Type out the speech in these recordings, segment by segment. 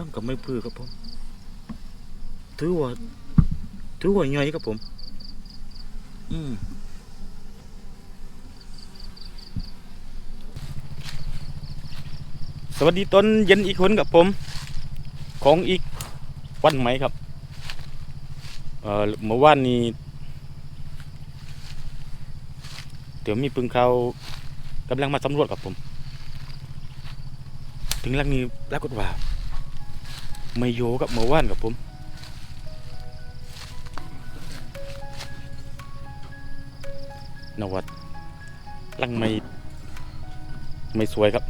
ร่างกับไม่พื้ครับผม ถือว่า ถือว่าใหญ่ครับผม อืมสวัสดีตอนเย็นอีกคนกับผม ของอีกวันไหมครับ เอ่อเมื่อวานนี้เดี๋ยวมีปึงเขากำลังมาสำรวจกับผม ถึงลังนี้ปรากฏว่า ไม่โยกับเมื่อวานกับผมนวัดลังไม่ไม่สวยครับ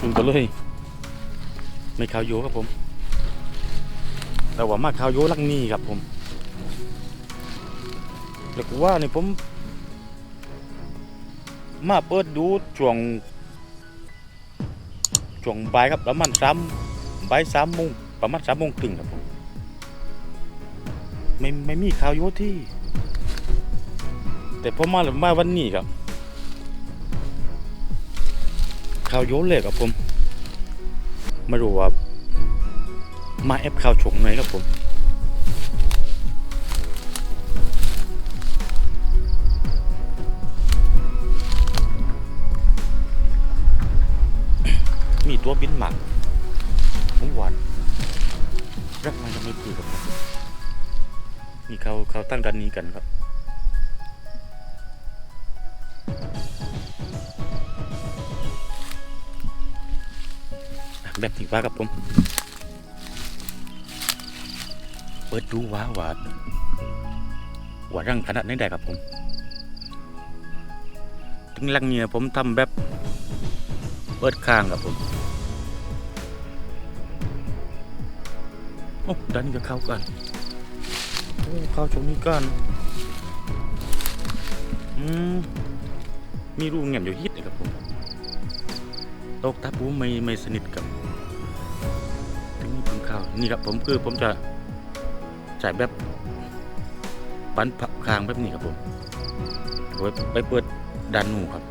ปึงก็เลย ไม่ข้าวโยครับผม แต่ว่ามาข้าวโยลังนี้ครับผมแล้วก็ว่านี่ผม มาเปิดดูช่วงช่วงบ่ายครับประมาณสาม บ่ายสามโมงประมาณสามโมงครึ่งครับผมไม่ไม่มีข่าวโยที่ แต่พอมามาวันนี้ครับข่าวโยเลยครับผมไม่รู้ว่ามาแอปข่าวชงไหนครับผมมีตัวบินหมัก ผมหวานรักมันจะไม่คุยกับผมนี่เขาเขาตั้งกันนี้กันครับแบบนี้ว่ากับผม เปิดดูว้าหวานหวานรังขนาดไหนได้ครับผม ถึงลังเนียผมทำแบบ เปิดข้างครับผม โอ้ด้านนี้ก็เข้ากันโอ้เข้าชมนี้กันอืมมีรูแง่มอยู่ฮิตเลยครับผม ตกตาปูไม่ไม่สนิทกับถึงนี้ผมเข้านี่ครับผมคือผมจะจ่ายแบบปันผักคางแบบนี้ครับผมเอาไว้ไปเปิดด้านนูครับ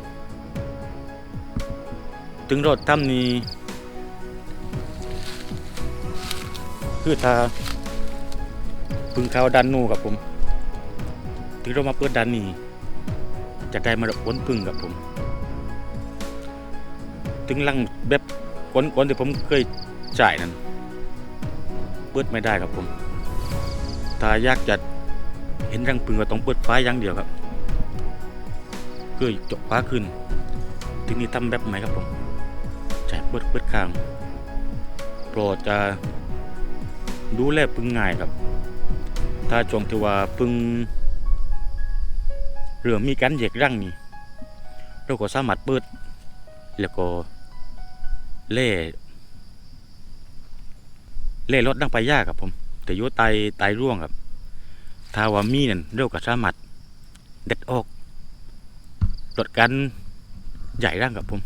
ถึงรถถ้ำนี้ คือถ้าพึ่งเขาด้านนู้นครับผมถึงเรามาเปิดด้านนี้จะได้มาผลพึ่งครับผม ถึงลังแบบก้นๆที่ผมเคยจ่ายนั้นเปิดไม่ได้ครับผม ถ้าอยากจะเห็นรังพึ่งก็ต้องเปิดฟ้าอย่างเดียวครับคือจกฟ้าขึ้นถึงนี้ทำแบบไหนครับผมใช้เปิดเปิดข้างโปรดจะ ดูแลปึงง่ายครับ ถ้าช่วงที่ว่าปึงเรือมีการเหยกรังนี่เราก็สามารถเปิด แล้วก็เล่เล่รถดังไปยากครับผม แต่ยุไตไตร่วงครับถ้าว่ามีนั่นเราก็สามารถเด็ดออกลดการใหญ่ร่างครับผม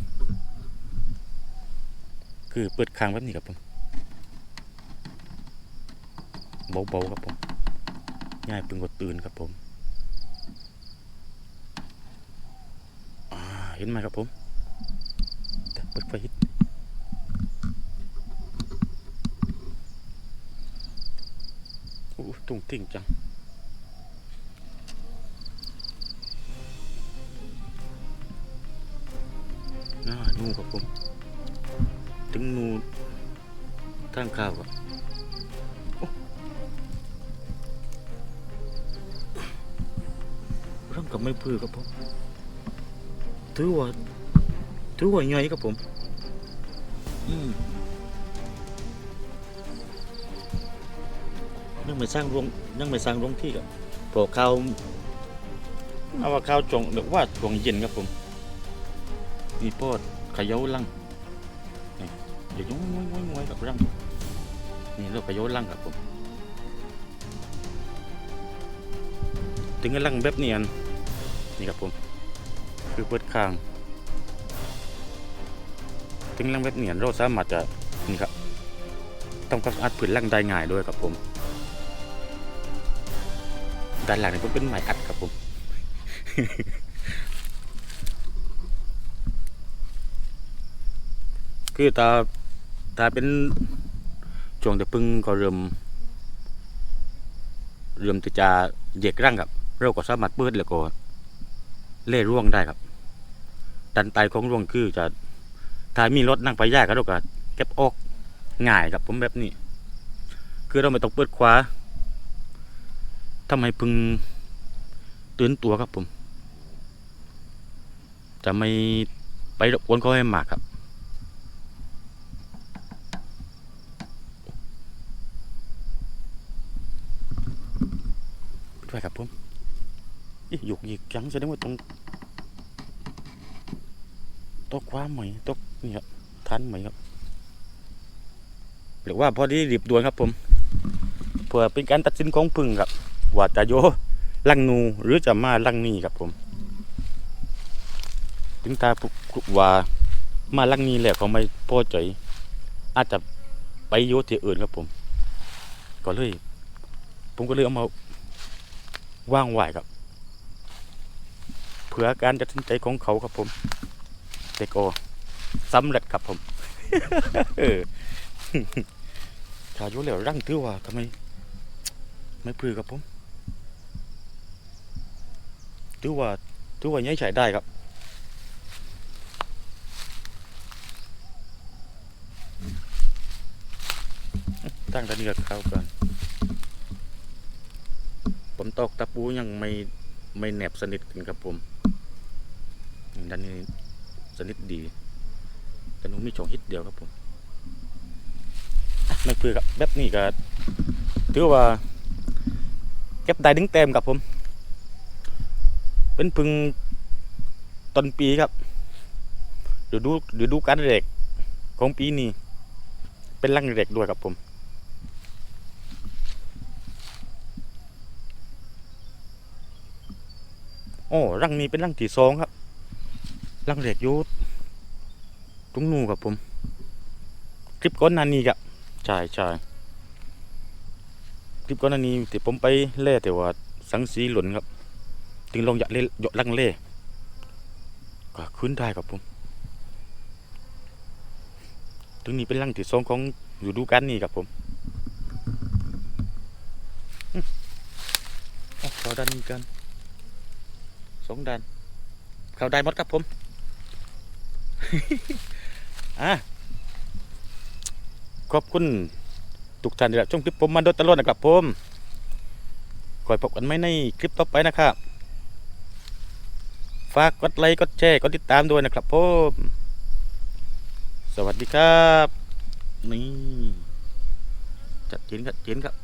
คือเปิดคางแบบนี้ครับผม เบาๆครับผมง่ายปึงกดตื่นครับผมอ่าเห็นไหมครับผมแต่เปิดไฟฮิตโอ้ตุ้งติ้งจังน่านู่ครับผม ถึงนูทางข้าวครับ กับไม่พื้ครับผมถือว่าถือว่าใหญ่ครับผม อืมยังไม่สร้างโรงยังไม่สร้างโรงที่ครับพอข้าวเอาว่าข้าวจงหรือว่าช่วงเย็นครับผม มีโพดเขย่าลังเดี๋ยวยุ่งงวยงวยงวยกับรังนี่เราไปโยนรังครับผม ถึงกับรังแบบนี้อัน นี่ครับผม คือเปิดคาง ถึงรังแบบนี้อันเราสามารถจะนี่ครับต้องความสะอาดผืนรังได้ง่ายด้วยครับผม ด้านหลังนี่ก็เป็นไม้อัดครับผมคือตาถ้าเป็นช่วงที่พึ่งก็เริ่มเริ่มที่จะเหยกร่างครับ เราก็สามารถเปิดแล้วก็ เล่ร่วงได้ครับ ดันไตของร่วงคือจะถ้ามีรถนั่งไปยากก็เราก็เก็บออกง่ายครับผมแบบนี้ คือเราไม่ต้องเปิดขวาทำให้พึงตื่นตัวครับผม จะไม่ไปรบกวนเขาให้มากครับ ด้วยครับผม หยุกหยิกจังแสดงว่าตรงตกความไหมตกนี่ครับทันไหมครับหรือว่าพอดีรีบด่วนครับผมเพื่อเป็นการตัดสินของพึ่งครับว่าจะโยลังนูหรือจะมาลังนี่ครับผม ถึงตาพุว่ามาลังนี้แล้วเขาไม่พอใจอาจจะไปโยที่อื่นครับผม ก็เลย ผมก็เลยเอามาว่างไหวครับ เผื่อการตัดสินใจของเขาครับผมแต่ก็สำเร็จครับผมเออถ้ายู่แล้วร่างถือว่าทำไม ไม่พือครับผมถือว่าถือว่ายังใช้ได้ครับตั้งแต่นี้ก็เข้ากันผมตอกตะปูยังไม่ไม่แนบสนิทกันครับผม ด้านนี้สนิทดีแต่หนูมีช่องฮิตเดียวครับผมไม่เพื่อกับแบบนี้ก็ถือว่าเก็บได้ดึงเต็มครับผม เป็นพึ่งต้นปีครับเดี๋ยวดูเดี๋ยวดูการเด็กของปีนี้เป็นรังเด็กด้วยครับผมโอ้รังนี้เป็นรังที่สองครับ รังเด็กอยูตรงนู้นครับผม คลิปก่อนหนานี้ครับใช่ใช่คลิปก่อนหนานี้ที่ผมไปเล่แต่ว่าสังสีหล่นครับถึงลงอยากเล่หยดรังเล่ก็ขึ้นได้ครับผมถึงนี้เป็นรังที่สองของอยู่ดูกันนี่ครับผมอืมเอาขอด้านนี้กันสองดันเข้าได้หมดครับผม อะขอบคุณทุกท่านที่รับชมคลิปผมมาโดยตลอดนะครับผมคอยพบกันไหมในคลิปต่อไปนะครับ ฝากกดไลค์กดแชร์กดติดตามด้วยนะครับผมสวัสดีครับ นี่จัดเจนครับเจนครับ